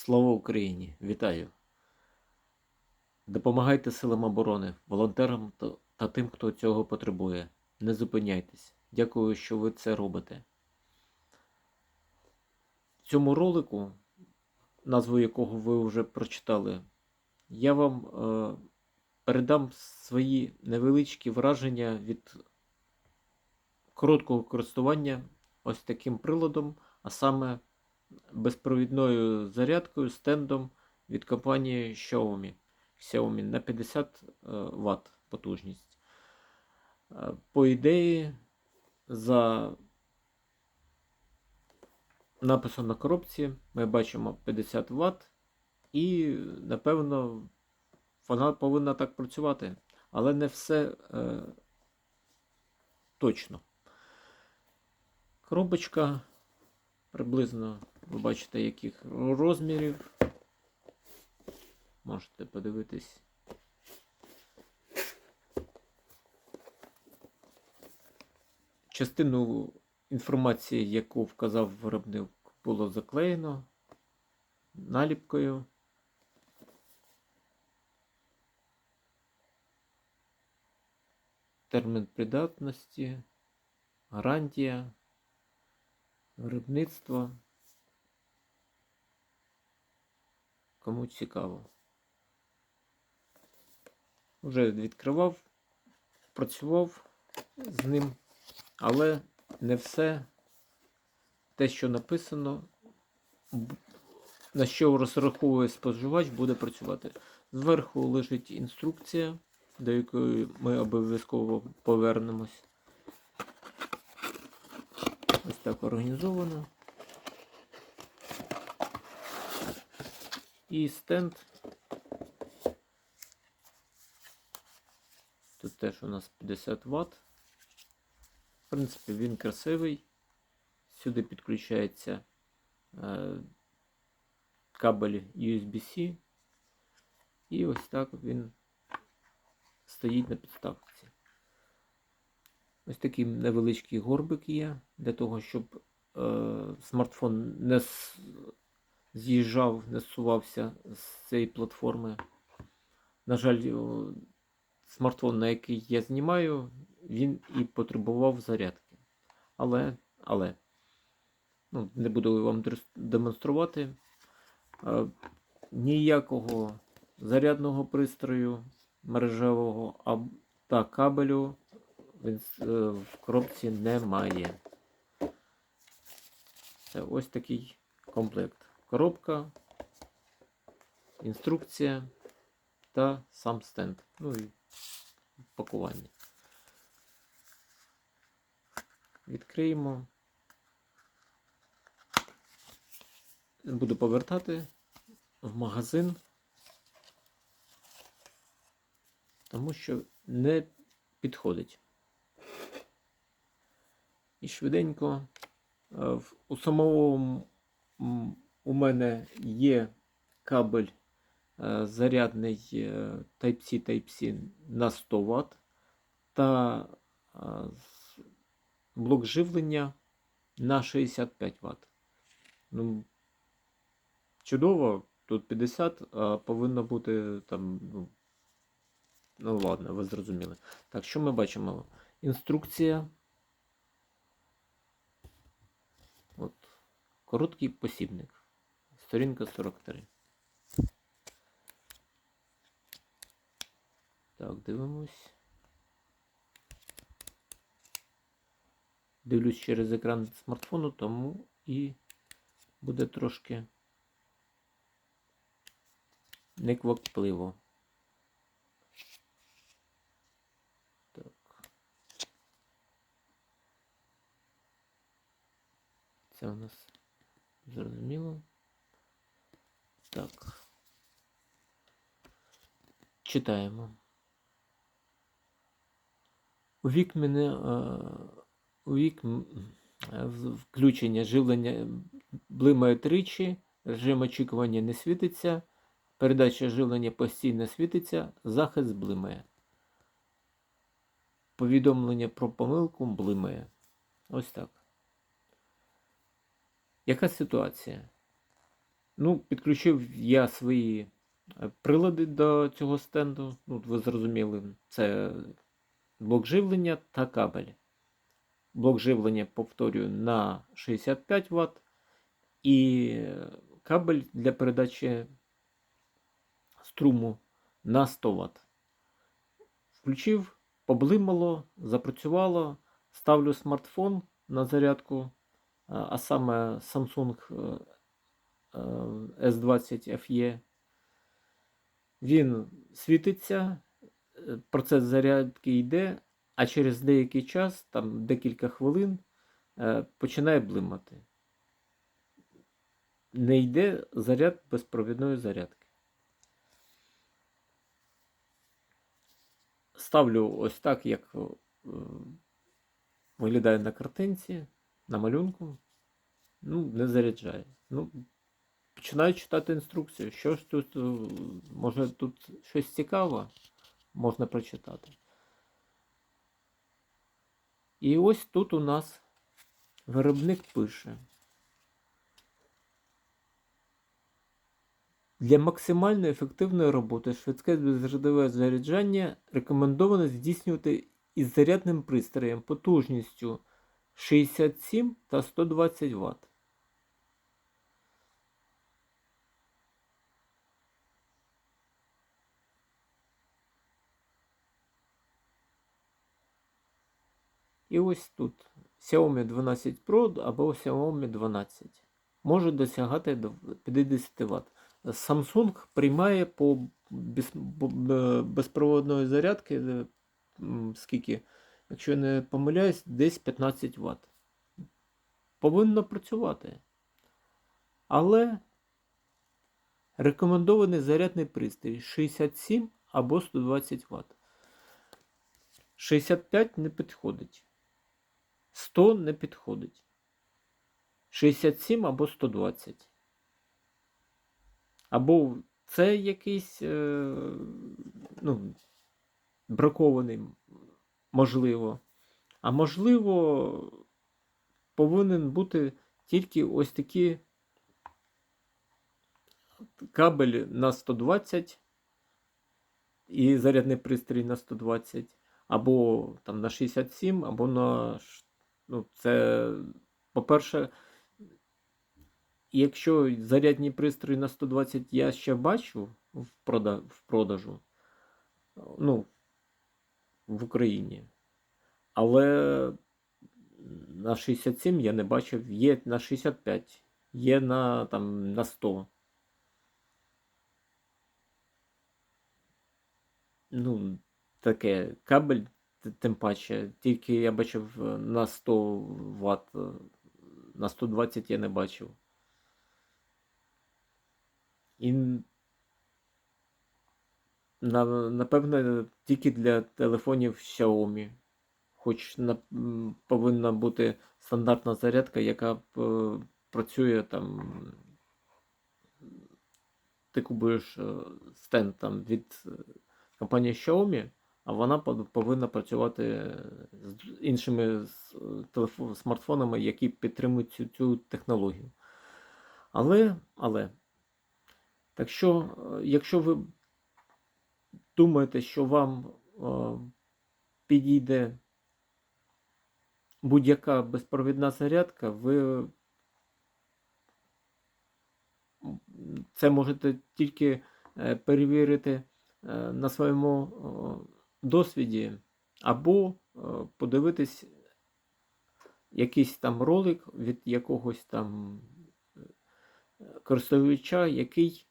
Слава Україні! Вітаю! Допомагайте силам оборони, волонтерам та, тим, хто цього потребує. Не зупиняйтесь. Дякую, що ви це робите. В цьому ролику, назву якого ви вже прочитали, я вам е, передам свої невеличкі враження від короткого користування ось таким приладом, а саме безпровідною зарядкою стендом від компанії Xiaomi. Xiaomi на 50 Вт потужність. Е, По ідеї, за написом на коробці ми бачимо 50 Вт, і, напевно, вона повинна так працювати. Але не все е, точно. Коробочка приблизно ви бачите, яких розмірів. Можете подивитись. Частину інформації, яку вказав виробник, було заклеєно наліпкою. Термін придатності, гарантія, виробництво. Кому цікаво. Вже відкривав, працював з ним, але не все те, що написано, на що розраховує споживач, буде працювати. Зверху лежить інструкція, до якої ми обов'язково повернемось. Ось так організовано. І стенд. Тут теж у нас 50 Вт. В принципі, він красивий. Сюди підключається е, кабель USB-C. І ось так він стоїть на підставці. Ось такий невеличкий горбик є для того, щоб е, смартфон не з'їжджав, не зсувався з цієї платформи. На жаль, смартфон, на який я знімаю, він і потребував зарядки. Але, але, ну, не буду вам демонструвати. Ніякого зарядного пристрою мережевого та кабелю він, е, в коробці немає. Це ось такий комплект. Коробка, інструкція та сам стенд. Ну і пакування. Відкриємо. Буду повертати в магазин, тому що не підходить. І швиденько е, в- у самого м, у мене є кабель е, зарядний е, Type-C Type-C на 100 Вт та е, блок живлення на 65 Вт. Ну, чудово, тут 50, а повинно бути там. Ну, ну ладно, ви зрозуміли. Так, що ми бачимо? Інструкція. От, короткий посібник. Сторінка 43. Так, дивимось. Дивлюсь через екран смартфону, тому і буде трошки неквапливо. Так. Це у нас зрозуміло. Так. Читаємо. У вік мене е, у вік е, включення живлення блимає тричі, режим очікування не світиться, передача живлення постійно світиться, захист блимає. Повідомлення про помилку блимає. Ось так. Яка ситуація? Ну, підключив я свої е, прилади до цього стенду. Ну, ви зрозуміли, це блок живлення та кабель. Блок живлення, повторюю, на 65 Вт і кабель для передачі струму на 100 Вт. Включив, поблимало, запрацювало. Ставлю смартфон на зарядку, а а саме Samsung е, е, S20 FE. Він світиться, е, процес зарядки йде, а через деякий час, там декілька хвилин, е, починає блимати. Не йде заряд безпровідної зарядки. Ставлю ось так, як виглядає на картинці, на малюнку. Ну, не заряджає. Ну, починаю читати інструкцію. Що ж тут, е, може тут щось цікаве можна прочитати. І ось тут у нас виробник пише. Для максимально ефективної роботи швидке безрядове заряджання рекомендовано здійснювати із зарядним пристроєм потужністю 67 та 120 Вт. І ось тут Xiaomi 12 Pro або Xiaomi 12 може досягати 50 Вт. Samsung приймає по безпроводної зарядки, е, скільки, якщо я не помиляюсь, десь 15 Вт. Повинно працювати. Але рекомендований зарядний пристрій 67 або 120 Вт. 65 не підходить. 100 не підходить. 67 або 120. Або це якийсь е, ну, бракований, можливо. А можливо, повинен бути тільки ось такі кабель на 120 і зарядний пристрій на 120, або там на 67, або на. Ну, це, по-перше, якщо зарядні пристрої на 120 я ще бачу в, в продажу, ну, в Україні, але на 67 я не бачив, є на 65, є на, там, на 100. Ну, таке кабель, тим паче, тільки я бачив е, на 100 Вт, на 120 я не бачив. І на, напевне, тільки для телефонів Xiaomi. Хоч на, повинна бути стандартна зарядка, яка е, працює там. Ти купуєш е, стенд там від е, компанії Xiaomi, а вона повинна працювати з іншими смартфонами, які підтримують цю, цю технологію. Але, але, так що, якщо ви думаєте, що вам е, підійде будь-яка безпровідна зарядка, ви це можете тільки е, перевірити е, на своєму досвіді, або е, подивитись якийсь там ролик від якогось там е, користувача, який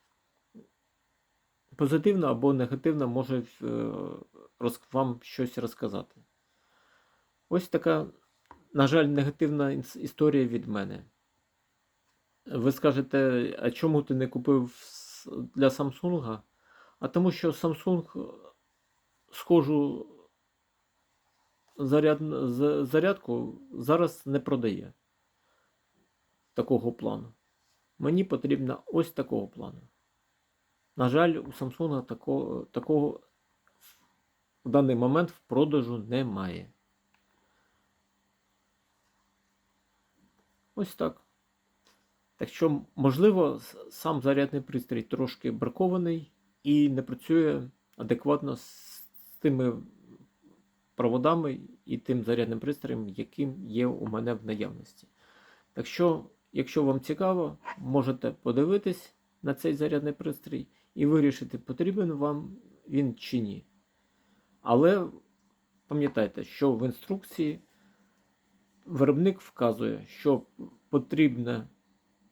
позитивно або негативно може е, вам щось розказати. Ось така, на жаль, негативна історія від мене. Ви скажете, а чому ти не купив для Samsung? А тому що Samsung схожу заряд, зарядку зараз не продає такого плану. Мені потрібно ось такого плану. На жаль, у Samsung такого, такого в даний момент в продажу немає. Ось так. Так що, можливо, сам зарядний пристрій трошки бракований і не працює адекватно з тими проводами і тим зарядним пристроєм, яким є у мене в наявності. Так що, якщо вам цікаво, можете подивитись на цей зарядний пристрій і вирішити, потрібен вам він чи ні. Але пам'ятайте, що в інструкції виробник вказує, що потрібно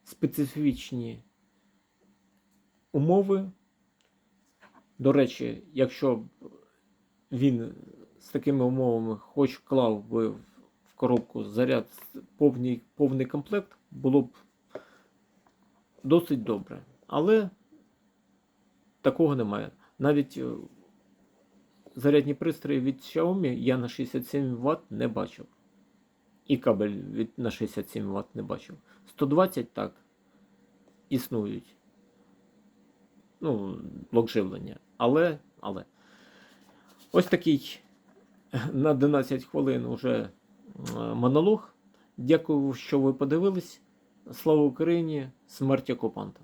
специфічні умови. До речі, якщо він з такими умовами хоч клав би в коробку заряд повний, повний комплект, було б досить добре. Але такого немає. Навіть е, зарядні пристрої від Xiaomi я на 67 Вт не бачив. І кабель від, на 67 Вт не бачив. 120 так існують. Ну, блок живлення. Але, але. Ось такий на 11 хвилин уже е, монолог. Дякую, що ви подивились. Слава Україні! Смерть окупантам!